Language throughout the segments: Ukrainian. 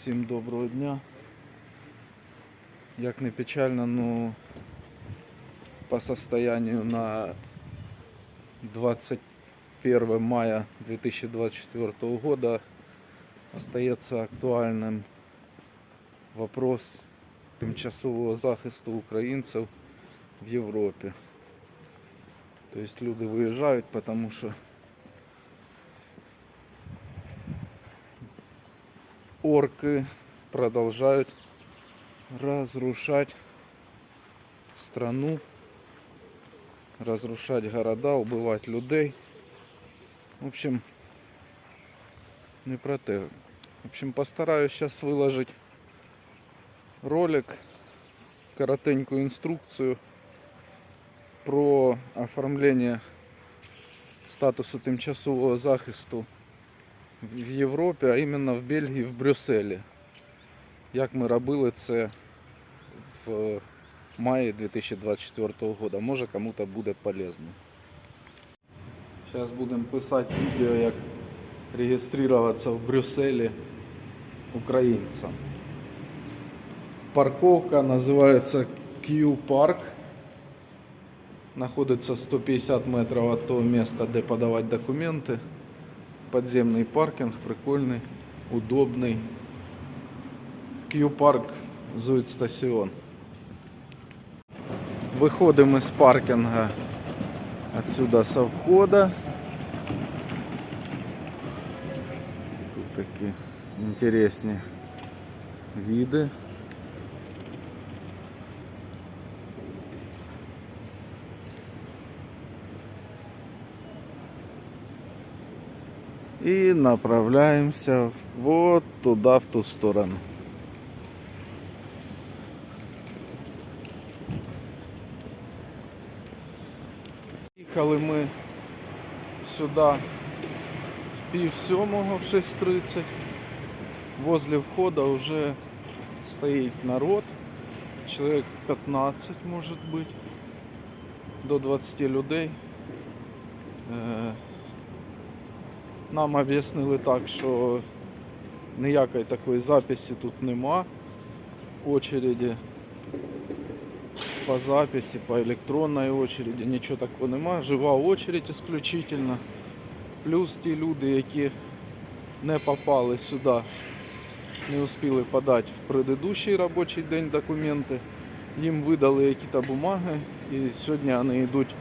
Всім доброго дня. Як не печально, но по состоянию на 21 мая 2024 года остается актуальным вопрос тимчасового захисту українців в Європі. Тобто люди виїжджають, тому що орки продолжают разрушать страну, разрушать города, убивать людей. В общем, не про те. В общем, постараюсь сейчас выложить ролик, коротенькую инструкцию про оформление статусу тимчасового захисту в Європі, а іменно в Бельгії, в Брюсселі. Як ми робили це в маї 2024 року. Може кому-то буде полезно. Зараз будемо писати відео, як реєструватися в Брюсселі українцям. Парковка називається Q-Park. Находится 150 метров от того места, где подавать документы Подземный паркинг, прикольный, удобный. Q-парк Зуит-стасіон. Виходимо із паркінга отсюда со входа. Тут такі інтересні види. И направляемся вот туда, в ту сторону. Їхали ми сюди в пів сьомого, в 6.30. Возле входа вже стоїть народ. Человек 15 может быть. До 20 людей. Нам об'яснили так, що ніякої такої записи тут нема. Очереді по записи, по електронній очереді, нічого такого нема. Жива очередь исключительно. Плюс ті люди, які не попали сюди, не успіли подати в предыдущий робочий день документи. Їм видали якісь бумаги і сьогодні вони йдуть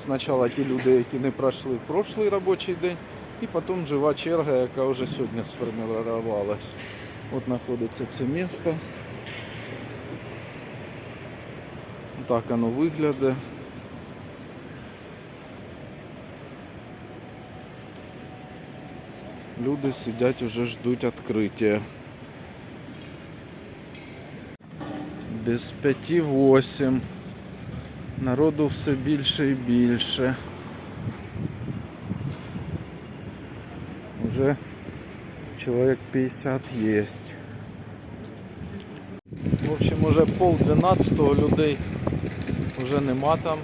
спочатку ті люди, які не пройшли в прошлий робочий день. І потім жива черга, яка вже сьогодні сформувалась. От знаходиться це місто. Так воно виглядає. Люди сидять уже ждуть відкриття. Без п'яті восім. Народу все більше і більше. Уже человек 50 есть. В общем, уже пол дванадцятого людей вже нема там.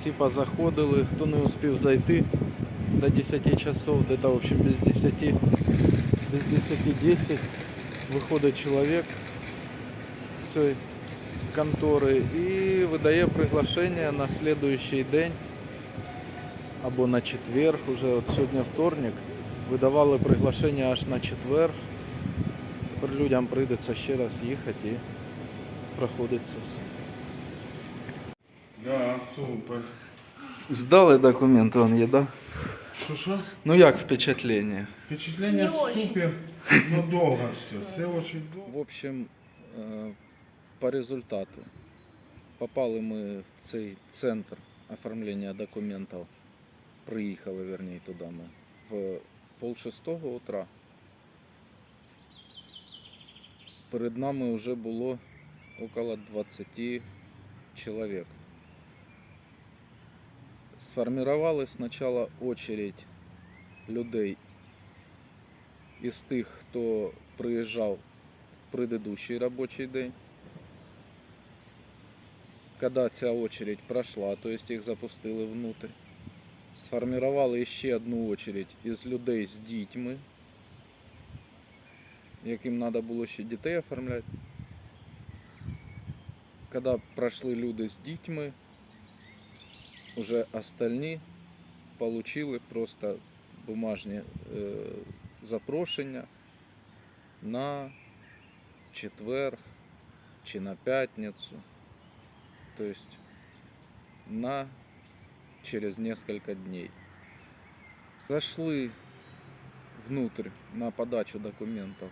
Всі позаходили, хто не успів зайти до 10 часов, где-то в общем без 10, без 10-10 виходить чоловік з цієї контори і видає приглашення на следующий день або на четверг, уже от сьогодні вторник. Видавали приглашення аж на четвер. Тепер людям прийдеться ще раз їхати і проходити це все. Да, супер. Здали документи, он є, да? Що що? Ну як впечатлення? Не очень. супер, но долго все. Все очень долго. В общем, е, по результату попали ми в цей центр оформлення документів. Приїхали, вернее, туди ми в пол шестого утра. Перед нами вже було около 20 чоловік. Сформировали спочатку очередь людей із тих, хто приїжджав в предыдущий робочий день. Когда ця очередь прошла, то есть їх запустили внутрь. Сформували ще одну очередь із людей з дітьми. яким треба було ще дітей оформляти. Коли пройшли люди з дітьми, уже остальні получили просто бумажні е, запрошення на четверг чи на пятницу. То есть на через несколько дней. Зашли внутрь на подачу документов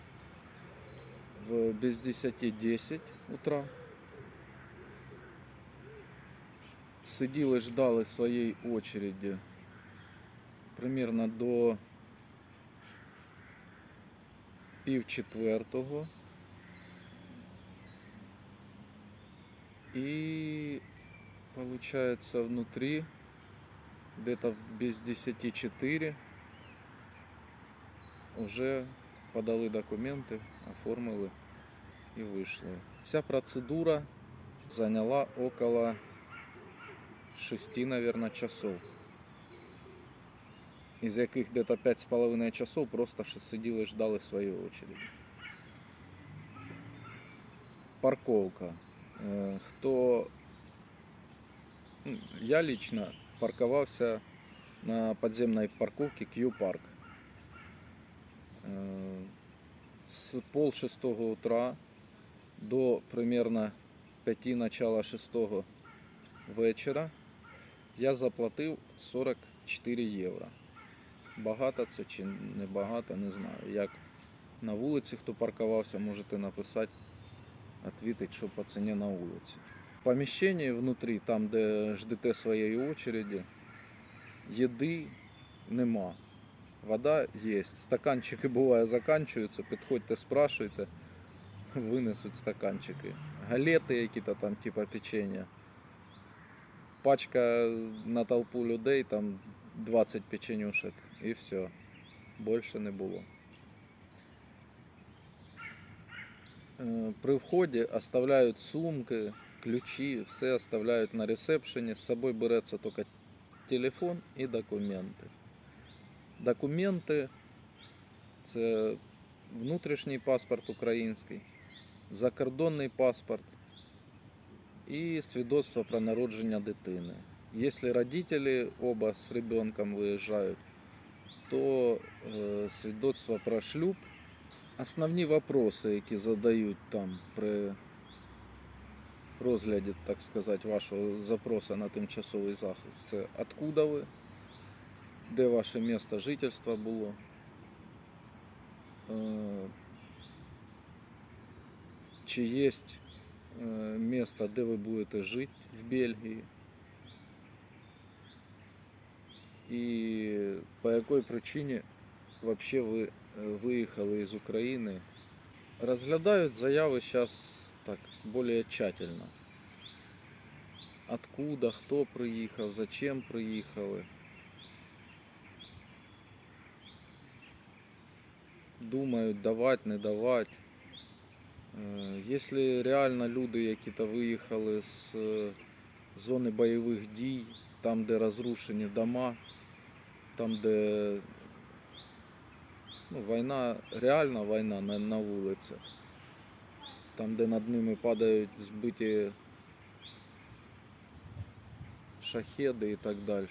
в без 10-10 утра. Сиділи, ждали своєї очереди примерно до пів четвертого. И получается внутри где-то в- без 10 4 уже подали документы, оформили и вышли. Вся процедура заняла около 6, наверное, часов. Із яких где-то 5,5 часов просто ще сиділи і ждали своєї очереди. Парковка. Е, Хто ну, я лично паркувався на подземной парковке Q-Park. Е, С пол шестого утра до примерно 5 начала шестого вечора я заплатив 44 євро. Багато це чи не багато, не знаю. Як на вулиці, хто паркувався, можете написати, відповідати, що по ціні на вулиці. В поміщенні внутрі, там, де ждете своєї очереди, їди нема. Вода є. Стаканчики буває заканчуються, підходьте, спрашуйте, винесуть стаканчики. Галети які-то там, типа печення. Пачка на толпу людей, там 20 печенюшек і все. Більше не було. Е, При вході оставляють сумки, ключі, все оставляють на ресепшені. З собою береться тільки телефон і документи. Документи це внутрішній паспорт український, закордонний паспорт і свідоцтво про народження дитини. Якщо родителі оба з ребенком виїжджають, то е, свідоцтво про шлюб. Основні вопроси, які задають там при розгляді, так сказати, вашого запросу на тимчасовий захист, це откуда ви, де ваше місце жительства було. Е, Чи є місце, де ви будете жити в Бельгії? І по якій причині вообще ви е, виїхали із України? Розглядають заяви зараз більш тщательно. Откуда, хто приїхав, зачем приїхали. Думають, давати, не давати. Е, Якщо реально люди, які то виїхали з е, зони бойових дій, там, де розрушені дома, там, де ну, війна, реальна війна на, на вулицях, там, де над ними падають збиті шахеди і так далі,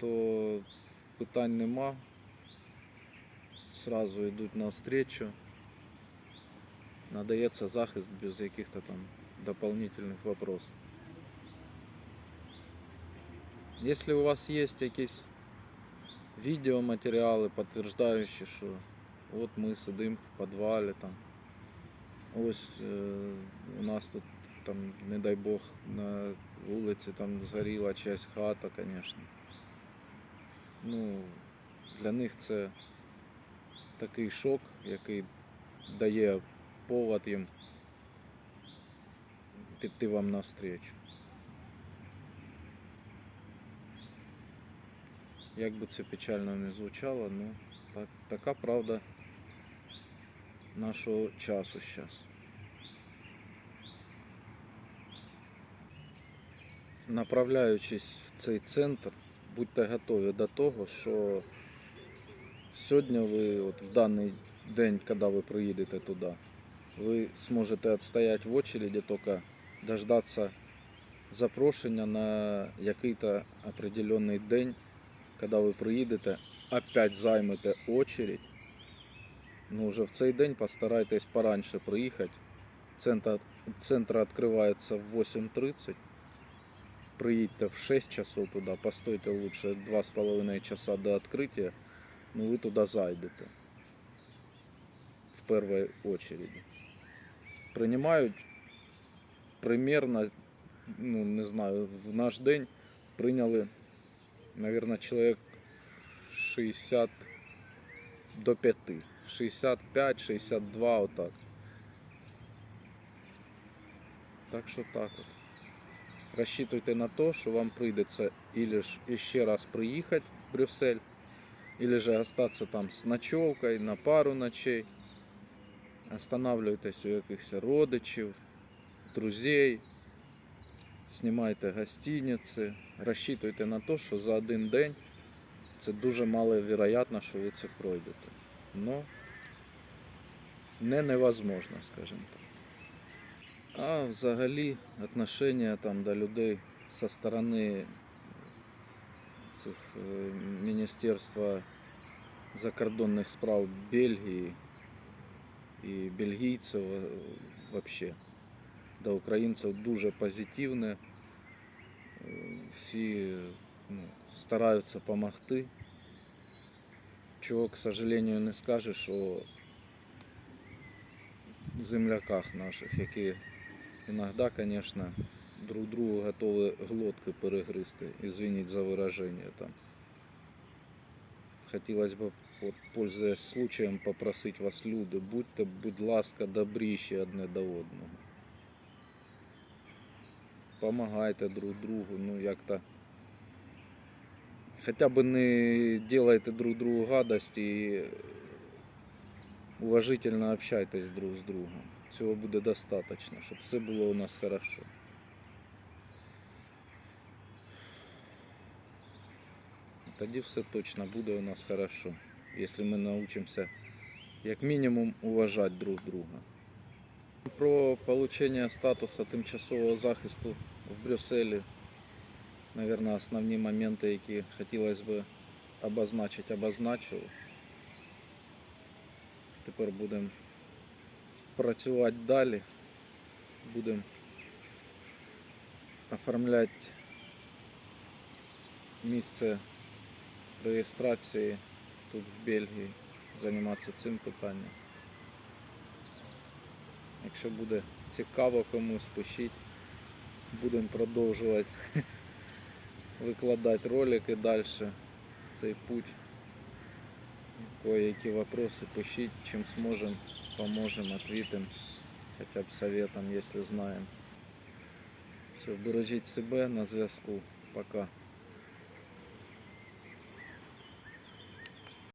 то питань нема. Сразу йдуть навстречу. Надається захист без яких-то там дополнительных вопросов. Если у вас есть якісь відеоматеріали, підтверждаючі, що от ми сидимо в підвалі, там, ось е, у нас тут, там, не дай Бог, на вулиці там згоріла часть хата, звісно. Ну, для них це такий шок, який дає повод їм піти вам навстречу. Як би це печально не звучало, ну так, така правда нашого часу зараз. Направляючись в цей центр, будьте готові до того, що сьогодні ви, от в даний день, коли ви приїдете туди, ви зможете відстояти в очереді, тільки дождатися запрошення на який-то определенний день, коли ви приїдете, опять займете очередь. Ну, вже в цей день постарайтесь пораньше приїхати. Центр, центр відкривається в 8.30. Приїдьте в 6 часов туди, постойте лучше 2,5 часа до відкриття, ну ви туди зайдете в першій очереді. Приймають примерно, ну не знаю, в наш день прийняли, наверное, чоловік 60 до 5. 65-62 отак. Так що так от. Рассчитывайте на то, что вам придется или ж еще раз приехать в Брюссель, или же остаться там с ночевкой на пару ночей. Останавливайтесь у якихось родичів, друзей, знімайте гостиниці, розчитуйте на те, що за один день це дуже мало вероятно, що ви це пройдете. Но не невозможно, скажімо так. А взагалі отношення там до людей со сторони цих е, Міністерства закордонних справ Бельгії і бельгійців е, вообще до українців дуже позитивне. Е, Всі ну, стараються допомогти. Чого, к сожалению, не скажеш о земляках наших, які Иногда, конечно, друг другу готовы глотки перегризти, извинить за выражение там. Хотілося б, пользуясь случаєм, попросити вас, люди, будьте, будь ласка, добріші одне до одного. Помагайте друг другу, ну як-то. Хоча б не делайте друг другу гадості і уважительно общайтесь друг з другом. Цього буде достатньо, щоб все було у нас хорошо. Тоді все точно буде у нас хорошо, якщо ми навчимося як мінімум уважати друг друга. Про отримання статусу тимчасового захисту в Брюсселі, мабуть, основні моменти, які хотілося б обозначити, обозначили. Тепер будемо працювати далі. Будемо оформляти місце реєстрації тут в Бельгії, займатися цим питанням. Якщо буде цікаво комусь, пишіть. Будемо продовжувати викладати ролики далі. Цей путь. Кое-які вопросы пишіть, чим зможемо, поможемо, ответим, хоча б советом, якщо знаємо. Все, бережіть себе на зв'язку. Пока.